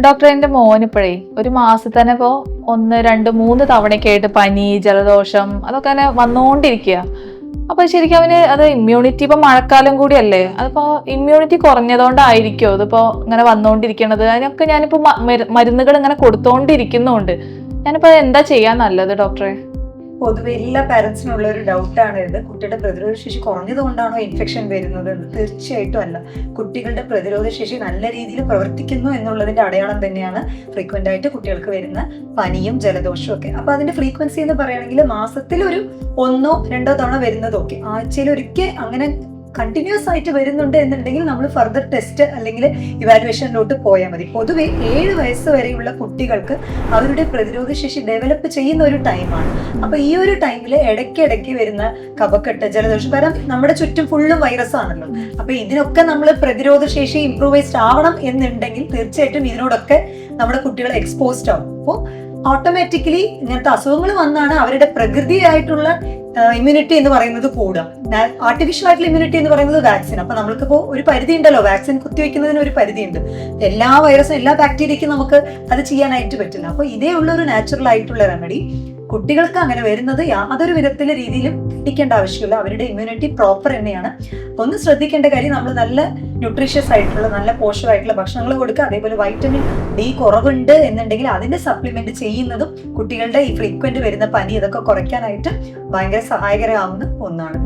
Doctor എന്റെ മോനിപ്പോഴേ ഒരു മാസത്തിൽ തന്നെ ഇപ്പോൾ ഒന്ന് രണ്ട് മൂന്ന് തവണയൊക്കെ ആയിട്ട് പനി ജലദോഷം അതൊക്കെ തന്നെ വന്നുകൊണ്ടിരിക്കുക അപ്പോൾ ശരിക്കും അവന് അത് ഇമ്മ്യൂണിറ്റി ഇപ്പോൾ മഴക്കാലം കൂടിയല്ലേ? അതിപ്പോൾ ഇമ്മ്യൂണിറ്റി കുറഞ്ഞതുകൊണ്ടായിരിക്കുമോ അതിപ്പോൾ ഇങ്ങനെ വന്നുകൊണ്ടിരിക്കണത് അതിനൊക്കെ ഞാനിപ്പോൾ മരുന്നുകൾ ഇങ്ങനെ കൊടുത്തുകൊണ്ടിരിക്കുന്നുണ്ട് ഞാനിപ്പോൾ എന്താ ചെയ്യാൻ നല്ലത് ഡോക്ടറെ? പൊതുവെ എല്ലാ പാരൻസിനുള്ള ഒരു ഡൗട്ടാണ് ഇത്. കുട്ടിയുടെ പ്രതിരോധ ശേഷി കുറഞ്ഞതുകൊണ്ടാണോ ഇൻഫെക്ഷൻ വരുന്നത് എന്ന്? തീർച്ചയായിട്ടും അല്ല. കുട്ടികളുടെ പ്രതിരോധ ശേഷി നല്ല രീതിയിൽ പ്രവർത്തിക്കുന്നു എന്നുള്ളതിന്റെ അടയാളം തന്നെയാണ് ഫ്രീക്വന്റ് ആയിട്ട് കുട്ടികൾക്ക് വരുന്ന പനിയും ജലദോഷവും ഒക്കെ. അപ്പൊ അതിന്റെ ഫ്രീക്വൻസി എന്ന് പറയുകയാണെങ്കിൽ മാസത്തിൽ ഒരു ഒന്നോ രണ്ടോ തവണ വരുന്നതൊക്കെ ആഴ്ചയിൽ ഒരിക്കൽ അങ്ങനെ കണ്ടിന്യൂസ് ആയിട്ട് വരുന്നുണ്ട് എന്നുണ്ടെങ്കിൽ നമ്മൾ ഫർദർ ടെസ്റ്റ് അല്ലെങ്കിൽ ഇവാലുവേഷനിലോട്ട് പോയാൽ മതി. പൊതുവെ ഏഴ് വയസ്സ് വരെയുള്ള കുട്ടികൾക്ക് അവരുടെ പ്രതിരോധ ശേഷി ഡെവലപ്പ് ചെയ്യുന്ന ഒരു ടൈമാണ് അപ്പൊ ഈ ഒരു ടൈമിൽ ഇടയ്ക്കിടയ്ക്ക് വരുന്ന കഫക്കെട്ട് ജലദോഷം കാരണം നമ്മുടെ ചുറ്റും ഫുള്ളും വൈറസ് ആണല്ലോ. അപ്പൊ ഇതിനൊക്കെ നമ്മൾ പ്രതിരോധ ശേഷി ഇംപ്രൂവൈസ്ഡ് ആവണം എന്നുണ്ടെങ്കിൽ തീർച്ചയായിട്ടും ഇതിനോടൊക്കെ നമ്മുടെ കുട്ടികൾ എക്സ്പോസ്ഡ് ആവും. അപ്പോൾ ഓട്ടോമാറ്റിക്കലി ഇങ്ങനത്തെ അസുഖങ്ങൾ വന്നാണ് അവരുടെ പ്രകൃതിയായിട്ടുള്ള ഇമ്മ്യൂണിറ്റി എന്ന് പറയുന്നത് കൂടുക. ആർട്ടിഫിഷ്യൽ ആയിട്ടുള്ള ഇമ്മ്യൂണിറ്റി എന്ന് പറയുന്നത് വാക്സിൻ അപ്പൊ നമ്മൾക്കിപ്പോൾ ഒരു പരിധി ഉണ്ടല്ലോ വാക്സിൻ കുത്തിവെക്കുന്നതിന് ഒരു പരിധി ഉണ്ട്. എല്ലാ വൈറസും എല്ലാ ബാക്ടീരിയക്കും നമുക്ക് അത് ചെയ്യാനായിട്ട് പറ്റില്ല. അപ്പൊ ഇതേ ഉള്ള ഒരു നാച്ചുറൽ ആയിട്ടുള്ള റെമഡി കുട്ടികൾക്ക് അങ്ങനെ വരുന്നത് യാതൊരു വിധത്തിലെ രീതിയിലും പഠിക്കേണ്ട ആവശ്യമില്ല. അവരുടെ ഇമ്മ്യൂണിറ്റി പ്രോപ്പർ തന്നെയാണ്. ഒന്ന് ശ്രദ്ധിക്കേണ്ട കാര്യം നമ്മൾ നല്ല ന്യൂട്രീഷ്യസ് ആയിട്ടുള്ള നല്ല പോഷകമായിട്ടുള്ള ഭക്ഷണങ്ങൾ കൊടുക്കുക. അതേപോലെ വൈറ്റമിൻ ഡി കുറവുണ്ട് എന്നുണ്ടെങ്കിൽ അതിന്റെ സപ്ലിമെന്റ് ചെയ്യുന്നതും കുട്ടികളുടെ ഈ ഫ്രീക്വന്റ് വരുന്ന പനി ഇതൊക്കെ കുറയ്ക്കാനായിട്ട് ഭയങ്കര സഹായകരമാവുന്ന ഒന്നാണ്.